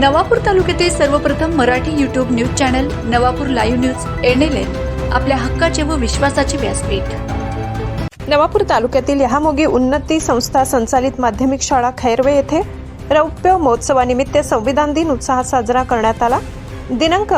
नवापूर तालुक्यातील सर्वप्रथम Marathi YouTube news channel Navapur live news N L N आपल्या हक्काचे व विश्वासाचे व्यासपीठ. नवापूर तालुक्यातील यहामोगी उन्नती संस्था संचालित माध्यमिक शाळा खैरवे येथे रौप्य महोत्सवानिमित्त संविधान दिन उत्साहात साजरा करण्यात आला. दिनांक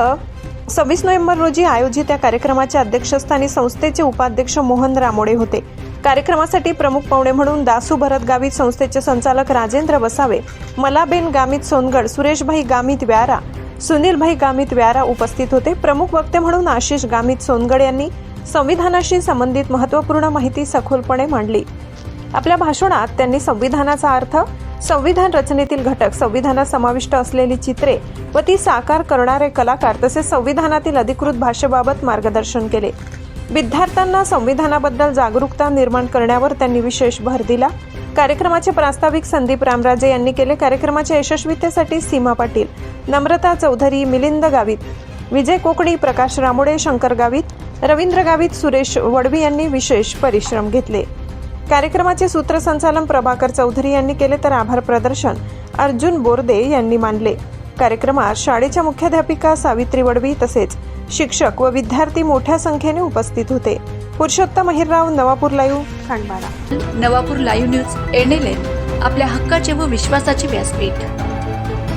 सव्वीस नोव्हेंबर रोजी आयोजित या कार्यक्रमाच्या अध्यक्षस्थानी संस्थेचे उपाध्यक्ष मोहन रामोडे होते. कार्यक्रमासाठी प्रमुख पाहुणे म्हणून दासू भरत गावित संस्थेचे संचालक राजेंद्र वसावे मलाबेन गामित सोनगड सुरेशभाई गामित व्यारा सुनीलभाई गामित व्यारा उपस्थित होते. प्रमुख वक्ते म्हणून आशिष गामित सोनगड यांनी संविधानाशी संबंधित महत्त्वपूर्ण माहिती सखोलपणे मांडली. आपल्या भाषणात त्यांनी संविधानाचा अर्थ संविधान रचनेतील घटक संविधानात समाविष्ट असलेली चित्रे व ती साकार करणारे कलाकार तसेच संविधानातील अधिकृत भाषेबाबत मार्गदर्शन केले. विद्यार्थ्यांना संविधानाबद्दल जागरूकता निर्माण करण्यावर त्यांनी विशेष भर दिला. कार्यक्रमाचे प्रास्ताविक संदीप रामराजे यांनी केले. कार्यक्रमाच्या यशस्वीतेसाठी सीमा पाटील नम्रता चौधरी मिलिंद गावित विजय कोकणी प्रकाश रामोडे शंकर गावित रवींद्र गावित सुरेश वडवी यांनी विशेष परिश्रम घेतले. कार्यक्रमाचे सूत्रसंचालन प्रभाकर चौधरी यांनी केले तर आभार प्रदर्शन अर्जुन बोर्दे यांनी मानले. कार्यक्रमात शाळेच्या मुख्याध्यापिका सावित्री वडवी तसेच शिक्षक व विद्यार्थी मोठ्या संख्येने उपस्थित होते. Purushottam Ahirrao Navapur live Khandbara Navapur live news N L N आपल्या हक्काचे व विश्वासाचे व्यासपीठ.